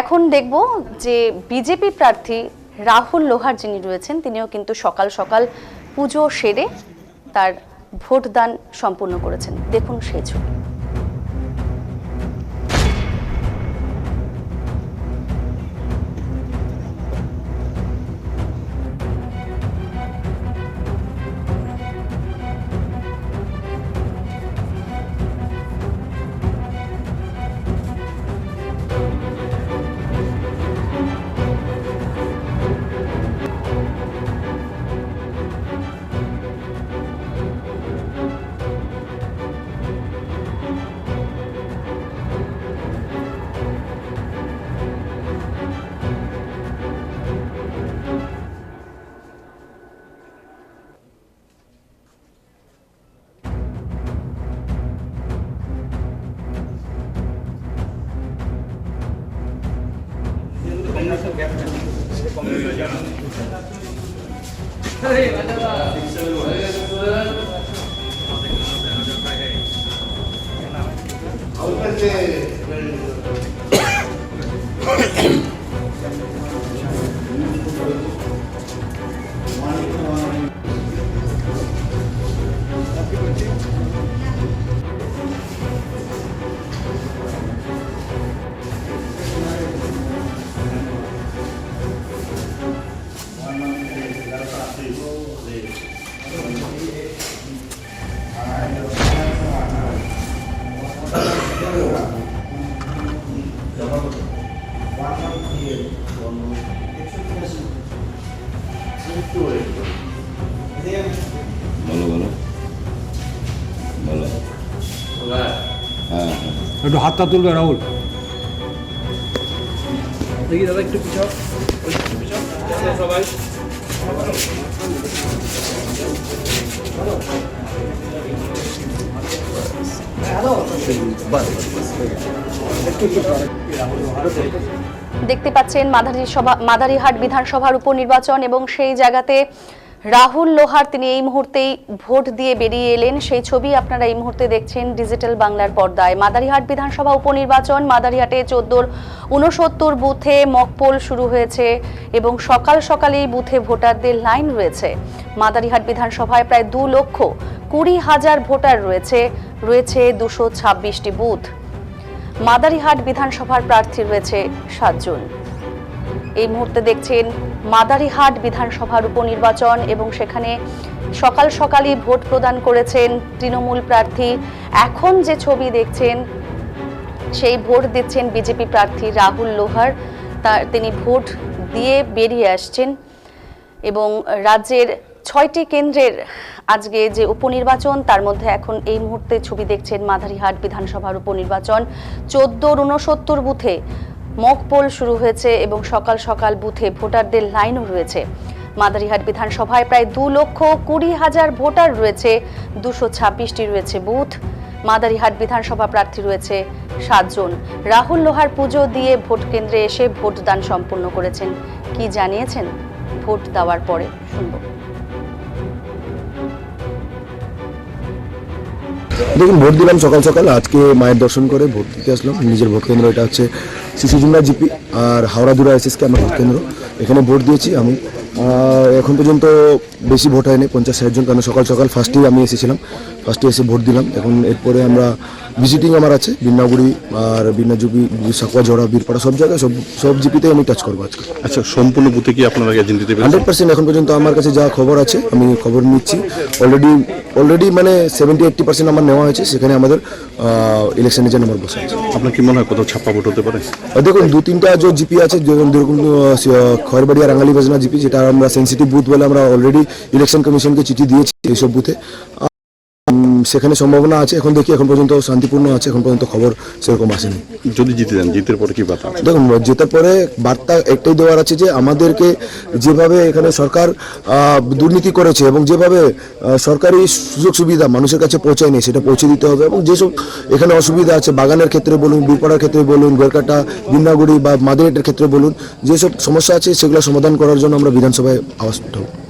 এখন দেখব যে বিজেপি প্রার্থী রাহুল লোহার যিনি রয়েছেন, তিনিও কিন্তু সকাল সকাল পুজো সেরে তার ভোটদান সম্পূর্ণ করেছেন। দেখুন সে ছবি। ಔಪತ್ಯ বলো বলো বলো একটু হাতটা তুলবে রাহুল। দেখি দাদা একটু পিছাও। সবাই। দেখতে পাচ্ছেন মাদারিহাট বিধানসভার উপনির্বাচন এবং সেই জায়গাতে রাহুল লোহার, তিনি এই মুহূর্তেই ভোট দিয়ে বেরিয়ে এলেন। সেই ছবি আপনারা এই মুহূর্তে দেখছেন ডিজিটাল বাংলার পর্দায়। মাদারিহাট বিধানসভা উপনির্বাচন, মাদারিহাটে চোদ্দোর উনসত্তর বুথে মকপোল শুরু হয়েছে এবং সকাল সকালেই বুথে ভোটারদের লাইন রয়েছে। মাদারিহাট বিধানসভায় প্রায় দু লক্ষ কুড়ি হাজার ভোটার রয়েছে রয়েছে দুশো ছাব্বিশটি বুথ। মাদারিহাট বিধানসভার প্রার্থী রয়েছে সাতজন। এই মুহূর্তে দেখছেন মাদারিহাট বিধানসভার উপনির্বাচন এবং সেখানে সকাল সকালই ভোট প্রদান করেছেন তৃণমূল প্রার্থী। এখন যে ছবি দেখছেন, সেই ভোট দিচ্ছেন বিজেপি প্রার্থী রাহুল লোহার। তার তিনি ভোট দিয়ে বেরিয়ে আসছেন এবং রাজ্যের ছয়টি কেন্দ্রের আজকে যে উপনির্বাচন, তার মধ্যে এখন এই মুহূর্তে ছবি দেখছেন মাদারিহাট বিধানসভার উপনির্বাচন। চোদ্দোর উনসত্তর বুথে মক পোল শুরু হয়েছে এবং সকাল সকাল বুথে ভোটারদের লাইনও রয়েছে। মাদারিহাট বিধানসভায় প্রায় দু লক্ষ কুড়ি হাজার ভোটার রয়েছে, দুশো ছাব্বিশটি রয়েছে বুথ। মাদারিহাট বিধানসভা প্রার্থী রয়েছে সাতজন। রাহুল লোহার পুজো দিয়ে ভোট কেন্দ্রে এসে ভোটদান সম্পন্ন করেছেন। কি জানিয়েছেন? ভোট দেওয়ার পরে শুনব। দেখুন, ভোট দিলাম সকাল সকাল। আজকে মায়ের দর্শন করে ভোট দিতে আসলাম। নিজের ভোট কেন্দ্র, এটা হচ্ছে শিশুজুমরা জিপি আর হাওড়া দুরা এসএসকে আমার কেন্দ্র। এখানে ভোট দিয়েছি আমি। এখন পর্যন্ত বেশি ভোট হয়নি পঞ্চাশ ষাট জন কারণ সকাল সকাল ফার্স্টেই আমি এসেছিলাম। ফার্স্টে এসে ভোট দিলাম। এখন এরপরে আমরা ভিজিটিং আমার আছে বিন্নাগুড়ি আর বিন্না জুপি সাকুয়া জড়া বীরপাড়া সব জায়গায় সব সব জিপিতে আমি টাচ করব আজকে। আচ্ছা সম্পূর্ণ বুথে কি আপনারা হান্ড্রেড পার্সেন্ট এখন পর্যন্ত আমার কাছে যা খবর আছে আমি খবর নিচ্ছি। অলরেডি অলরেডি মানে সেভেন্টি এইট্টি পার্সেন্ট আমার নেওয়া হয়েছে সেখানে আমাদের ইলেকশনের জন্য আমার বসে আছে আপনার কি মনে হয় কোথাও ছাপ্পা ভোট হতে পারে? আর দেখুন দু তিনটা যে জিপি আছে যেরকম যেরকম খয়েরবাড়ি আর রাঙ্গালি বাজনা জিপি যেটা আমরা সেন্সিটিভ বুথ বলে আমরা অলরেডি ইলেকশন কমিশনকে চিঠি দিয়েছি এইসব বুথে সেখানে সম্ভাবনা আছে। এখন দেখি এখন পর্যন্ত শান্তিপূর্ণ আছে এখন পর্যন্ত খবর সেরকম আসেনি। যদি জিতে যান জিতের পরে কি বার্তা দেখুন জেতার পরে বার্তা একটাই দেওয়ার আছে যে আমাদেরকে যেভাবে এখানে সরকার দুর্নীতি করেছে এবং যেভাবে সরকারি সুযোগ সুবিধা মানুষের কাছে পৌঁছায়নি সেটা পৌঁছে দিতে হবে এবং যেসব এখানে অসুবিধা আছে বাগানের ক্ষেত্রে বলুন বীরপাড়ার ক্ষেত্রে বলুন গোরকাটা বিন্নাগুড়ি বা মাদিরেটের ক্ষেত্রে বলুন যেসব সমস্যা আছে সেগুলো সমাধান করার জন্য আমরা বিধানসভায় আওয়াজ উঠাবো।